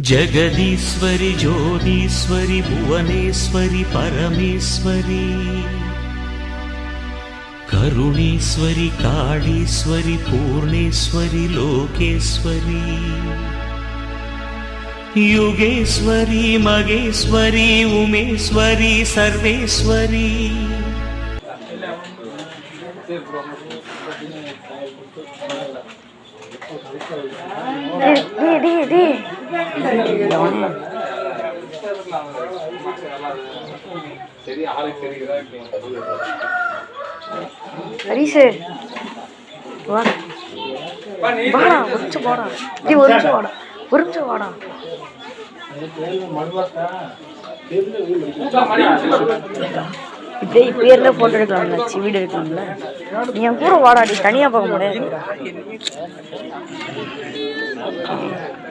जगदीश्वरी, ज्योतिश्वरी, भुवनेश्वरि, परमेश्वरी, करुणेश्वरी, काळीश्वरि, पूर्णेश्वरी, लोकेश्वरि, युगेश्वरि, मगेश्वरि, उमेश्वरि, सर्वेश्वरि। दी दी दी ஹரிசு வா. வாடா ஒரு நிமிஷம் வாடா. டேய் ஒரு நிமிஷம் வாடா. ஒரு நிமிஷம் வாடா. டேய் பேர்ல போட்டோ எடுக்கலாம்ல சி எடுக்கலாம்ல. நீ என் கூட வாடா நீ தனியா போக முடியாது.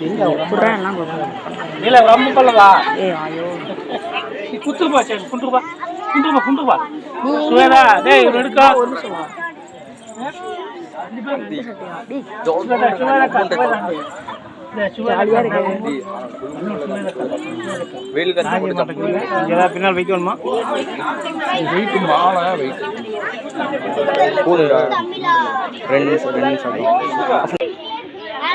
எல்லாம் இல்ல ரொம்ப பல்லவா ஏய் ஐயோ. குத்துருப்பா சரி குண்டுருப்பா குண்டுருப்பா குண்டுருப்பா சுவேதா டேய் எடுக்கா. பின்னால் வைக்கணுமா? வெயிட் மாலை வெயிட் போதுடா ரெண்டு நிமிஷம் ரெண்டு நிமிஷம்.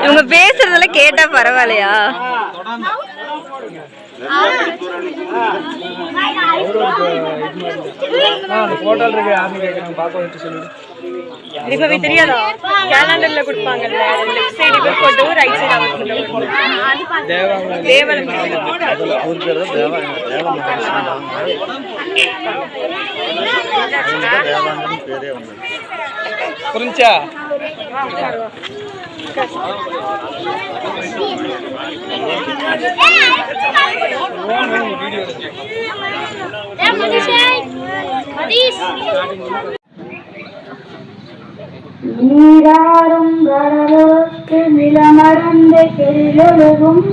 இவங்க பேசுறதெல்லாம் கேட்டா பரவாயில்லையா போட்டோல இருக்கு யாருன்னு கேட்குறாங்க பார்க்க வந்துட்டு சொல்லு இப்பவே தெரியாதா? கேலண்டர்ல கொடுப்பாங்கல்ல லெஃப்ட் சைடு இவர் போட்டு ரைட் சைடு அவர் போட்டு தேவன் அதில் ஒரு பேர் தான் தேவா தேவா பேரே வந்தது புரிஞ்சா நீராறும் கடலுக்கு நிலமறந்த கெழிலொழுகும்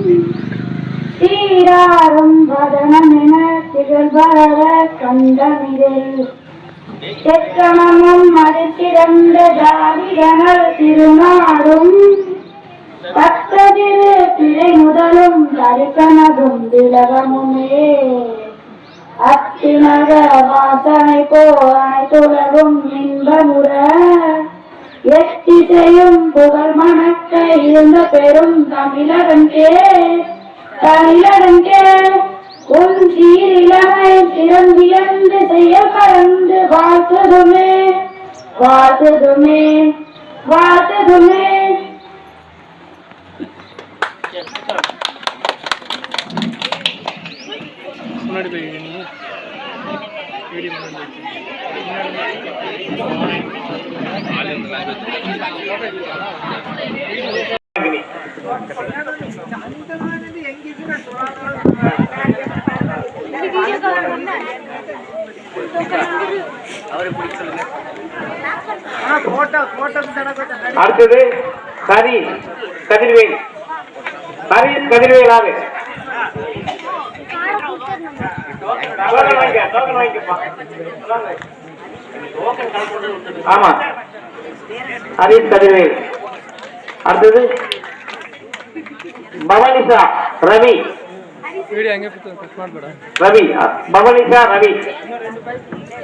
சீராறும் வதனமென திகழ்வர கண்டமிதே. செக்கணமும் மறுத்திறந்த தாவிரங்கள் திருநாடும். தக்கதிரு பிழை முதலும் தரிசனதும் திலகமுமே. அத்திமக வாசனை போ அனைத்துலகும் இன்பமுற. இசையும் புகழ் மணக்க இருந்த பெரும் தமிழகன்கே தமிழகன்கே உன் சீரிழமை சிறந்தியந்து செய்ய பறந்து வாழ்த்துதுமே வாழ்த்துதுமே வாழ்த்துதுமே. முன்னாடி போய் வீடியோ அடுத்தது சரி கதிர்வேல். சரி கதிர்வேலாக ஆமா. ஹரிஷ் கதிர்வேல் அடுத்தது பவனிசா ரவி. ரவி பவனிசா ரவி.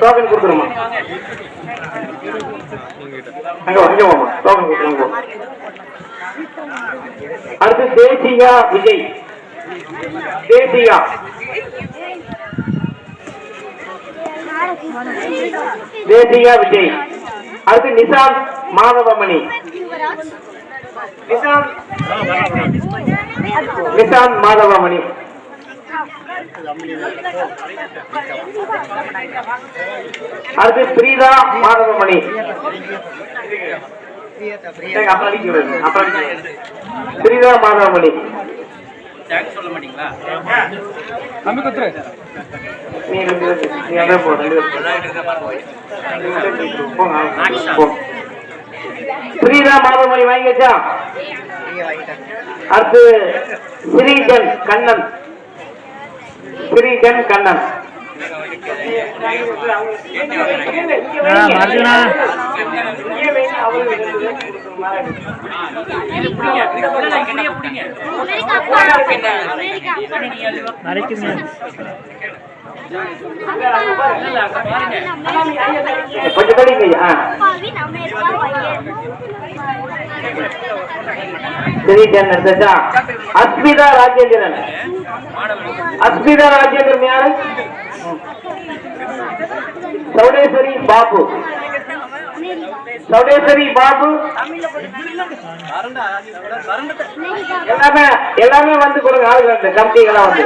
டோக்கன் கொடுத்துருமா? அங்க வா, வாமா டோக்கன் கொடுத்துருங்க அடுத்து தேசியா விஜய். தேசியா. தேசியா விஜய். அடுத்து நிசாந்த் மாதவமணி. நிசாந்த் மாதவமணி. அடுத்து பிரீதா மாதவமணி. பிரீதா மாதவமணி. சொல்ல மாட்டீங்களா நீ ரெண்டு நீ போங்க, போ. பிரீதா மாதவமணி வாங்கிச்சா அடுத்து ஸ்ரீஜன் கண்ணன். ஸ்ரீஜன் கண்ணன். கொஞ்சம் படிங்க ஆ ஸ்ரீஜன் அஸ்மிதா ராஜேந்திரன் அஸ்மிதா ராஜேந்திரன் யாரு சௌடேஸ்வரி பாபு சௌடேஸ்வரி பாபு எல்லாமே எல்லாமே வந்து கொடுங்க ஆளுங்க வந்து கமிட்டிகளாம் வந்து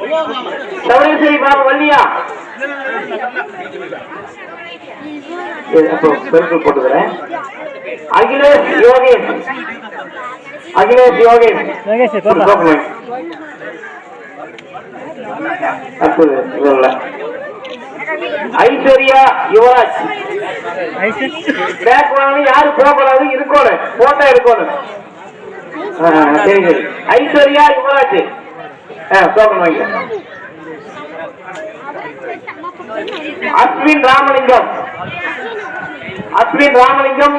சரி. சௌடேஸ்வரி பாபு வள்ளியா போட்டுக்கிறேன் அகிலேஷ் யோகேஷ் அகிலேஷ் யோகேஷ் ஒரு document. அடுத்தது ஐஸ்வர்யா யுவராஜ் பேக் வாங்கி யாரு போகக்கூடாது இருக்கணும் போட்டோ எடுக்கணும் ஆ, சரி சரி ஐஸ்வர்யா யுவராஜ் டோக்கன் வாங்க அஸ்வின் ராமலிங்கம். அஸ்வின் ராமலிங்கம்.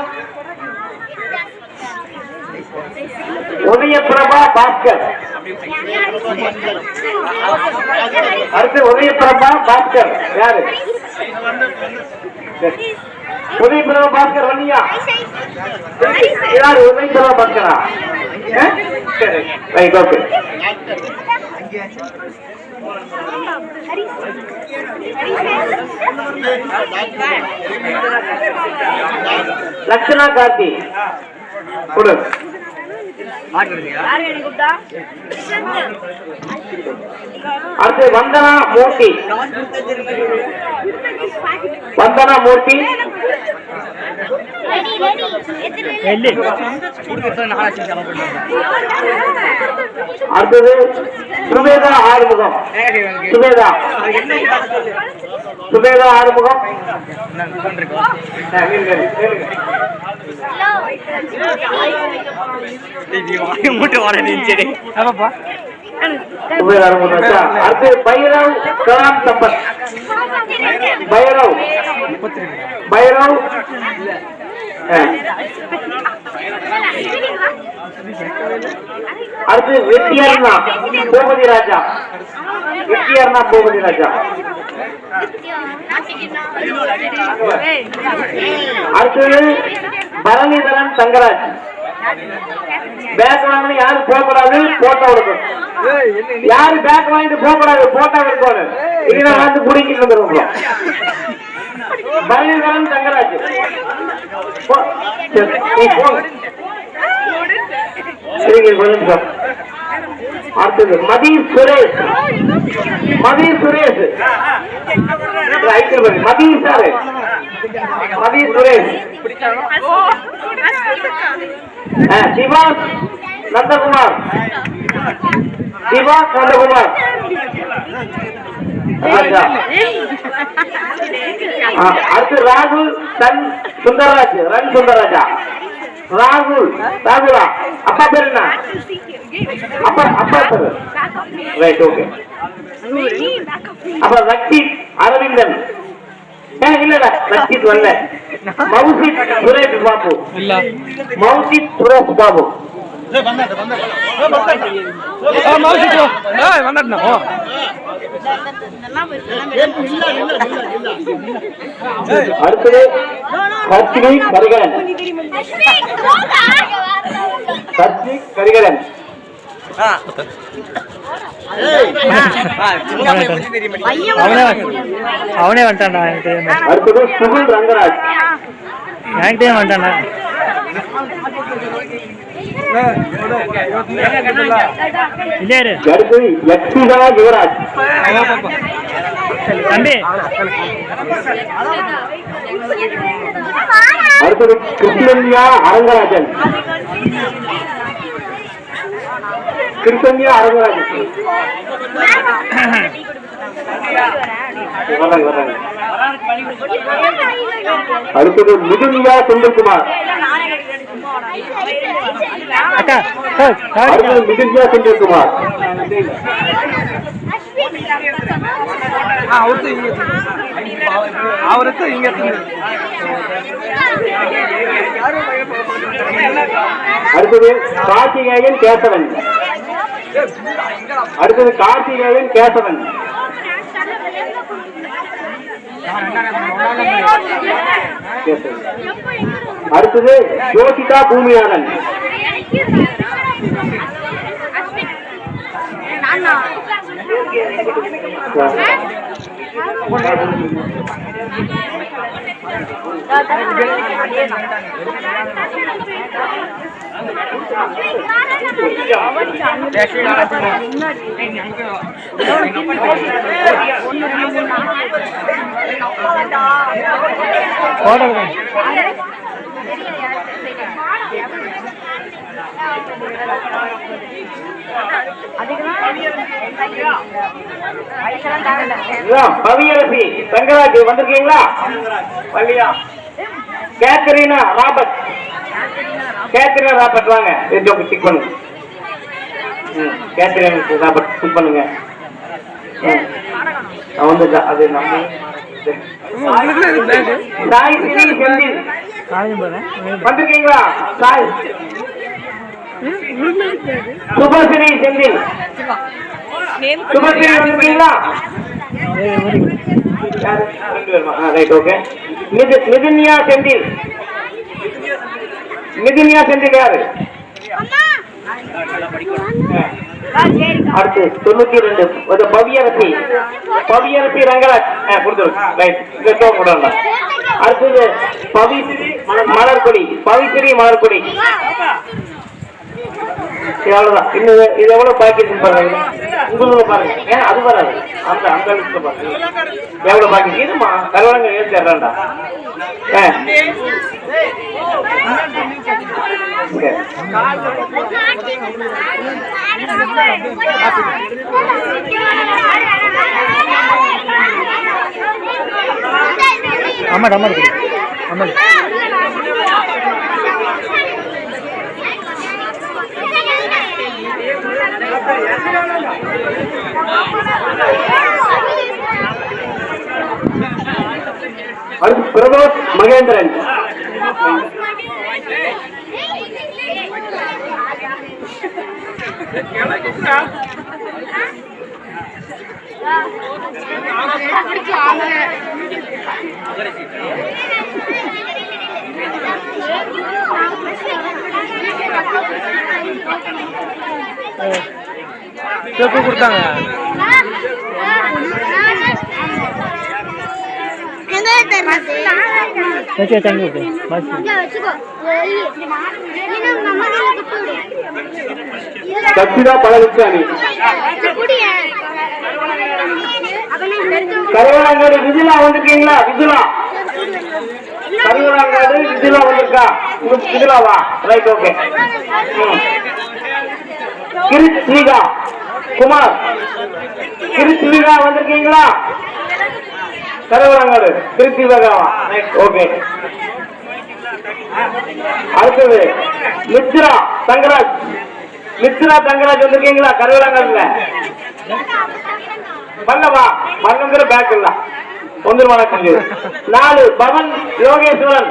உதயபிரபா பாஸ்கர். அடுத்து உதயபிரபா பாஸ்கர். யாரு? உதயபிரபா பாஸ்கர் வந்தியா யாரு? உதயபிரபா பாஸ்கரா? சரி. Right okay. लक्षण का அடுத்து வந்தனா மூர்த்தி. வந்தனா மூர்த்தி. அடுத்தது சுவேதா ஆறுமுகம். சுவேதா சுவேதா ஆறுமுகம். ஆ, இருங்க, இருங்க. சுவேதா பைரவ் கலாம் சம்பத் பைரவ் பைரவ் அடுத்து வெட்டியர்னா கோபதி ராஜா. வெட்டியர்னா கோபதி ராஜா. அடுத்தது பரணிதரன் தங்கராஜ் பேக் வாங்கினா யாரும் போகக்கூடாது போட்டோ எடுக்கணும் யாரு பேக் வாங்கிட்டு போகக்கூடாது போட்டோ எடுக்கணும் இல்லைன்னா வந்து குடிக்கிட்டு வந்துருவோம். பரணிதரன் தங்கராஜ். சரிங்க கொஞ்சம் நிமிஷம். அடுத்தது மதி சுரேஷ். மதி சுரேஷ். மதி சார். மதி சுரேஷ். ஆ, சிவாஸ் நந்தகுமார். சிவாஸ் நந்தகுமார். அடுத்து ராகுல் சன் சுந்தரராஜ் ரன் சுந்தரராஜா. ராகுல் ராகுலா. அப்பா பேர் என்ன? அப்பா அப்பா பேர்? ரைட் ஓகே அப்ப ரக்ஷித் அரவிந்தன். இல்லடா ரக்ஷித் வரல. மௌசித் சுரேஷ் பாபு மௌசித் சுரேஷ் பாபு அடுத்தது கர்த்திகை கரிகரன். கர்த்திக் கரிகரன். அவனே அவனே வந்துட்டான்டா என்கிட்ட அடுத்தது சுகுல் ரங்கராஜ். என்கிட்டயே வந்துட்டான்டா தம்பி. அடுத்தது கிருஷ்ணன்யா அரங்கராஜன். கிருஷ்ணன்யா அரங்கராஜன். அடுத்தது மிதுன்யா செந்தில்குமார். அக்கா சார் சார். அடுத்தது மிதுன்யா செந்தில்குமார். அவருக்கு இங்க அடுத்தது கார்த்திகேயன் கேசவன். அடுத்தது கார்த்திகேயன் கேசவன். அடுத்தது ஜோசிகா பூமியானன் போட்டோ இதுதான் பவியரசி தங்கராஜ் வந்திருக்கீங்களா? பள்ளியா கேத்தரினா ராபர்ட். கேத்தரினா ராபர்ட் வாங்க. இது டிக் பண்ணுங்க. ம், ராபர்ட் டிக் பண்ணுங்க. வந்து அது நம்ம சாய் செந்தில் காலையும் வந்திருக்கீங்களா சாய் சுபஸ்ரீ செந்தில் சுபஸ்ரீ வந்திருக்கீங்களா ரைட், ஓகே. மிதுன்யா செந்தில் மிதுன்யா செந்தில் யாரு அடுத்து தொண்ணூத்தி ரெண்டு ஒரு பவியரசி. பவியரசி ரங்கராஜ். ஆ, ரைட் அடுத்தது பவி மலர்கொடி. பவிஸ்ரீ மலர்கொடி. அவ்வளவுதான். இன்னும் இது- எவ்வளவு பாக்கி இருக்கு பாருங்க. உங்களுக்கு பாருங்க. ஏன் அது வராது அந்த அந்த லிஸ்ட்ல பாருங்க. எவ்வளவு பாக்கி இதுமா கருவலங்க ஏன் தர்றேன்டா அம்மா அம்மா அம்மா பிரதோஷ் மகேந்திரன் செப்பு கொடுத்தாங்க. விட்டு வச்சுக்கோ. நீனும் உங்க அம்மா கையில குடுத்து விடு. சச்சிதா பழனிசாமி குடிய அவனை எடுத்து கருவலாங்காடு விஜிலா வந்திருக்கீங்களா? விஜிலா. கருவலாங்காடு விஜிலா வந்திருக்கா? விஜிலாவா? ரைட் ஓகே கிருத்விகா குமார் கிருத்விகா வந்திருக்கீங்களா? Karuvalangadu Trichy right okay. அடுத்தது மித்ரா தங்கராஜ். மித்ரா தங்கராஜ் வந்திருக்கீங்களா? கருவலாங்காடுல பண்ணவா பண்ணுங்கிற பேக் இல்ல. ஒன்று வணக்கம் நாலு பவன் யோகேஸ்வரன்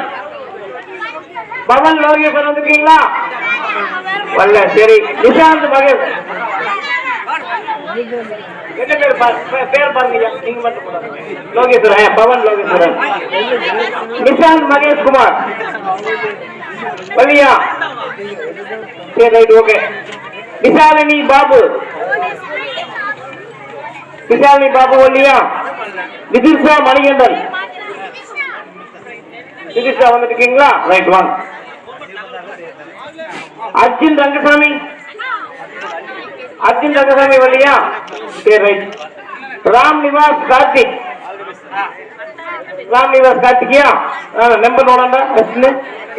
பவன் லோகேஸ்வரன் வந்திருக்கீங்களா? வரல சரி. நிஷாந்த் மகேஷ். என்ன பேர் பா- பே- பேர் பாருங்க ஐயா. நீங்க மட்டும் போடாதீங்க. லோகேஸ்வரன் ஆ, பவன் லோகேஸ்வரன் நிஷாந்த் மகேஷ் குமார் வள்ளியா சரி ரைட் ஓகே விசாலினி பாபு விசாலினி பாபு இல்லையா விதிர்ஷா மணிகண்டன் விதிர்ஷா வந்துருக்கீங்களா ரைட் வாங்க அர்ஜுன் ரங்கசாமி அர்ஜுன் ரங்கசாமி வழியா? ராம் நிவாஸ் கார்த்திக். ராம் நிவாஸ் கார்த்திகியா நம்பர் நோடாண்டா ஃபர்ஸ்ட்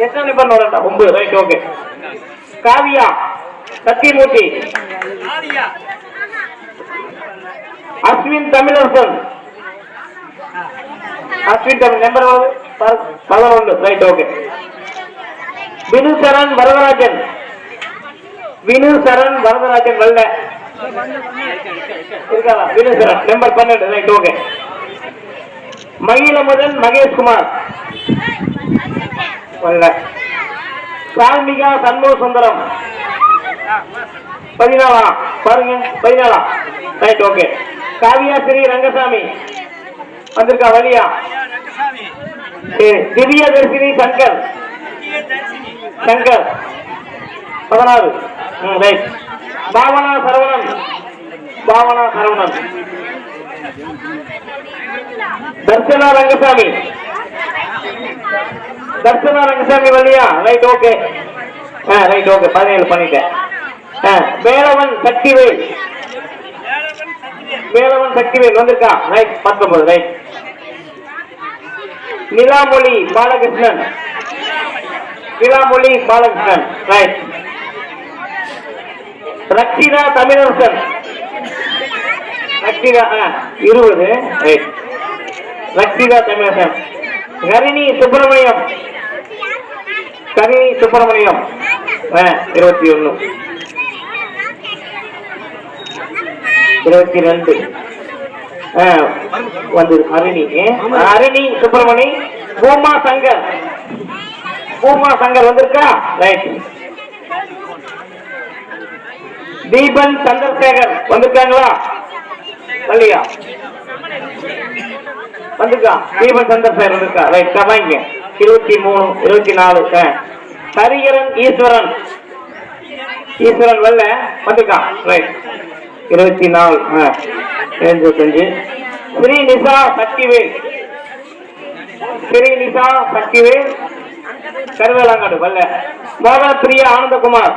எத்தனை நம்பர் நோடாண்டா ஒன்பது right okay Kavya Sathyamoorthy. Ashwin Tamilarasan. Ashwin Tamil number பதினொன்று ரைட் ஓகே வினுசரன் வரதராஜன். வினு சரண் வரதராஜன் வல்ல. இருக்காதா வினு சரண் நம்பர் பன்னெண்டு. Right okay Magizhamudhan Maheshkumar. வல்ல. சால்மிகா சண்முக சுந்தரம் பதினாலா பாருங்க. பதினாலா ரைட் ஓகே காவியா ஸ்ரீ ரங்கசாமி. வந்திருக்கா வழியா? திவ்ய தர்சினி சங்கர். சங்கர். பதினாறு. ரைட் பாவனா சரவணன் பாவனா சரவணன் தர்சனா ரங்கசாமி தர்சனா ரங்கசாமி வழியா ரைட் ஓகே ஆ ரைட் ஓகே பதினேழு பண்ணிட்டேன் ஆ வேலவன் சக்திவேல் வேலவன் சக்திவேல் வந்திருக்கான் ரைட் பத்தொன்பது ரைட் நிலாமொழி பாலகிருஷ்ணன் நிலாமொழி பாலகிருஷ்ணன் ரைட் ரக்ஷிதா தமிழரசன். ரக்ஷிதா ஆ, இருபது. ரைட் ரக்ஷிதா தமிழரசன். கரிணி சுப்பிரமணியம். கரிணி சுப்பிரமணியம். ஆ, இருபத்தி ஒண்ணு. இருபத்தி ரெண்டு. வந்து அருணி. அருணி சுப்பிரமணி பூமா சங்கர். பூமா சங்கர் வந்திருக்கா? ரைட். தீபன் சந்திரசேகர் வந்திருக்காங்களா? வரலையா? வந்திருக்கா? தீபன் சந்திரசேகர் வந்திருக்கா. ரைட் கவாங்க இருபத்தி மூணு இருபத்தி நாலு ஆ. ஹரிகரன் ஈஸ்வரன். ஈஸ்வரன் வரல. வந்திருக்கான் ரைட் இருபத்தி நாலு ஆ. எழுபத்தஞ்சு ஸ்ரீ நிசா சக்திவேல். ஸ்ரீ நிசா சக்திவேல். கருவேலாங்காடு வரல. மோகன பிரியா ஆனந்தகுமார்.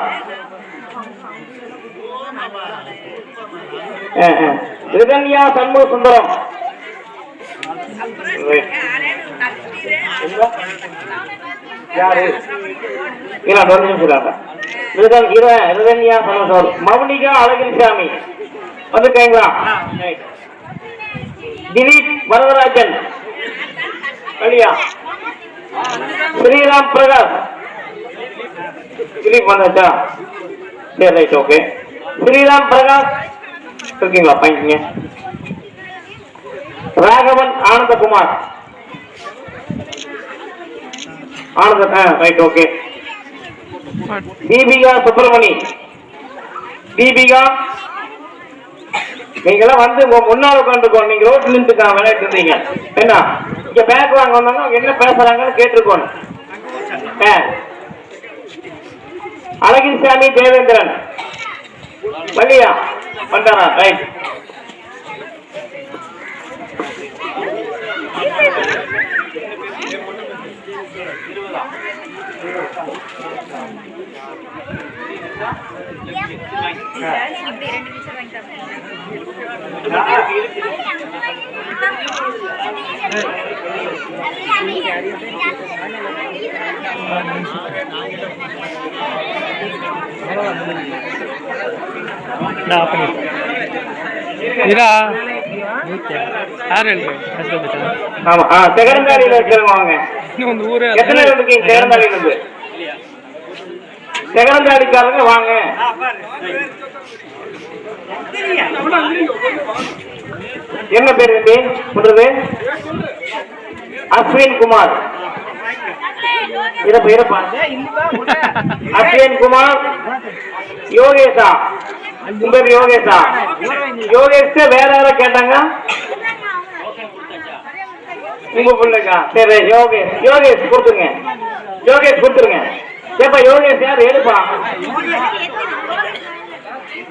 ரிதன்யா சண்முக சுந்தரம்? யாரு இல்ல ஒரு நிமிஷம் இர ரிதன்யா சண்முக மௌனிகா அழகிரிசாமி. வந்துருக்கீங்களா Right. திலீப் வரதராஜன். வழியா ஸ்ரீராம் பிரகாஷ். திலீப் வந்தாச்சா? சரி ரைட் ஓகே. ஸ்ரீராம் பிரகாஷ். இருக்கீங்களா? பாயிங்க Raghavan Anandakumar. Anand right okay Deepika Subramani. Deepika நீங்களாம் வந்து உங்க முன்னால உட்காந்துக்கோ நீங்க ரோட்ல நின்றுக்கா விளையாட்டு இருந்தீங்க. என்ன? இங்க பேக் வாங்க வந்தாங்க அவங்க என்ன பேசுறாங்கன்னு கேட்டிருக்கோணும் ஆ. அழகிரிசாமி தேவேந்திரன். வள்ளியா வந்தாரா ரைட் ஆமா ஆ செகரந்தாடியில இருக்கிறவங்க வாங்க இன்னும் ஊரே எத்தனை இருக்கீங்க இருந்து வாங்க என்ன பேர் தம்பி சொல்றது அஸ்வின் குமார் இருப்பா இருப்பா அஸ்வின் குமார் யோகேஷா. உங்க பேர் யோகேஷா. யோகேஷ் வேற யாரும் கேட்டாங்க? உங்க பிள்ளைக்கா? சரி யோகேஷ். யோகேஷ் கொடுத்துருங்க. யோகேஷ் கொடுத்துருங்க. ஏப்பா யோகேஷ் யார்? எடுப்பா.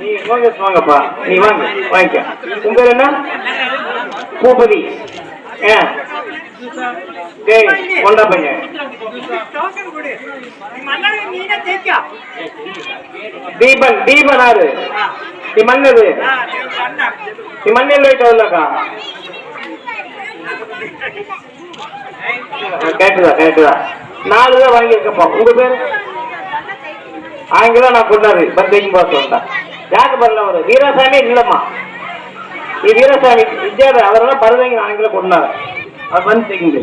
நீ யோகேஷ் வாங்கப்பா. நீ வாங்க வாங்கிக்க. உங்க பேர் என்ன? பூபதி. ஏ டேய் கொண்டா பையன். தீபன் தீபன் ஆறு. நீ மன்னது நீ மண்ணில் போயிட்டு வரலக்கா. கேட்டுதா கேட்டுதா நாலு தான் வாங்கியிருக்கப்பா உங்க பேரு? ஆங்கிலம் நான் கொண்டாரு பந்தேஜி பாஸ் வந்தா யாருக்கு பண்ணல அவரு வீரசாமி இல்லம்மா நீ வீரசாமி விஜயாத அவரெல்லாம் பருவங்க ஆங்கிலம் கொண்டாரு. அது வந்து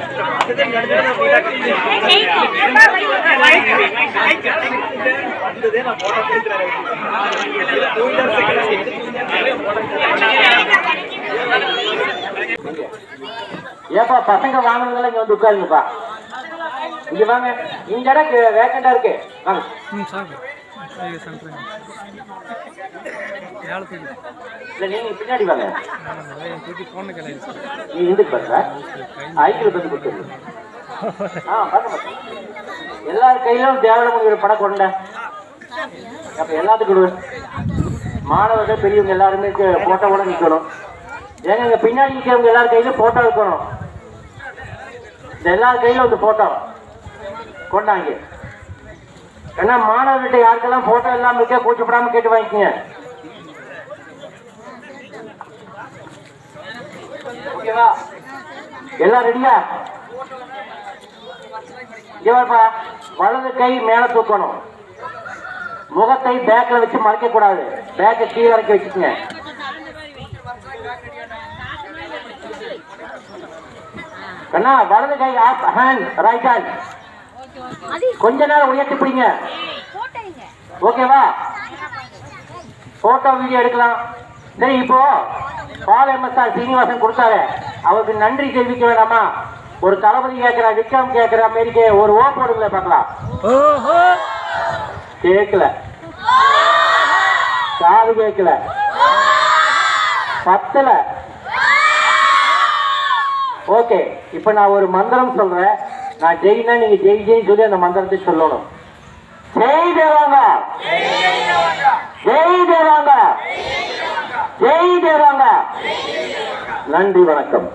ஏப்பா பசங்க வாங்கினதெல்லாம் இங்க வந்து உட்காருங்கப்பா. இங்க வாங்க. இந்த இடம் வேக்கண்டா இருக்கு. வாங்க. இல்லை நீங்கள் பின்னாடி வாங்க. நீ எதுக்கு பண்ற ஐக்கிய கொடுத்துருங்க ஆ பாக்க எல்லார் கையிலும் தேவடமுங்கிற படம் கொண்ட. அப்ப எல்லாத்துக்கும் கொடு. மாணவர்கள் பெரியவங்க எல்லாருமே போட்டோவோட நிற்கணும் ஏங்க இங்க பின்னாடி நிற்கிறவங்க எல்லார் கையிலும் போட்டோ இருக்கணும் இந்த எல்லார் கையிலும் வந்து போட்டோ கொண்டாங்க. ஏன்னா மாணவர்கிட்ட யாருக்கெல்லாம் போட்டோ இல்லாம இருக்க கூச்சப்படாம கேட்டு வாங்கிக்கோங்க. ஓகேவா? எல்லாம் ரெடியா? இவர்ப்பா வலது கை மேல தூக்கணும். முகத்தை பேக்ல வச்சு மறைக்க கூடாது பேக்கை கீழே இறக்கி வச்சுக்கோங்க. அண்ணா வலது கை ஆப் ஹேண்ட் ரைட் ஹேண்ட் கொஞ்ச நேரம் உயர்த்தி பிடிங்க. ஓகேவா? போட்டோ வீடியோ எடுக்கலாம். சரி இப்போ பால் எம்எஸ்ஆர் சீனிவாசன் கொடுத்தாரு. அவருக்கு நன்றி தெரிவிக்க வேண்டாமா? ஒரு தளபதி கேட்கிற விக்ரம் கேட்கிற அமெரிக்க ஒரு ஓ போடுங்களேன் பார்க்கலாம். கேட்கல காது கேட்கல பத்தல. ஓகே இப்ப நான் ஒரு மந்திரம் சொல்றேன். நான் ஜெயினா நீங்க ஜெய் ஜெய் சொல்லி அந்த மந்திரத்தை சொல்லணும். ஜெய் தேவாங்க. ஜெய் தேவாங்க. செய்தாங்க நன்றி வணக்கம்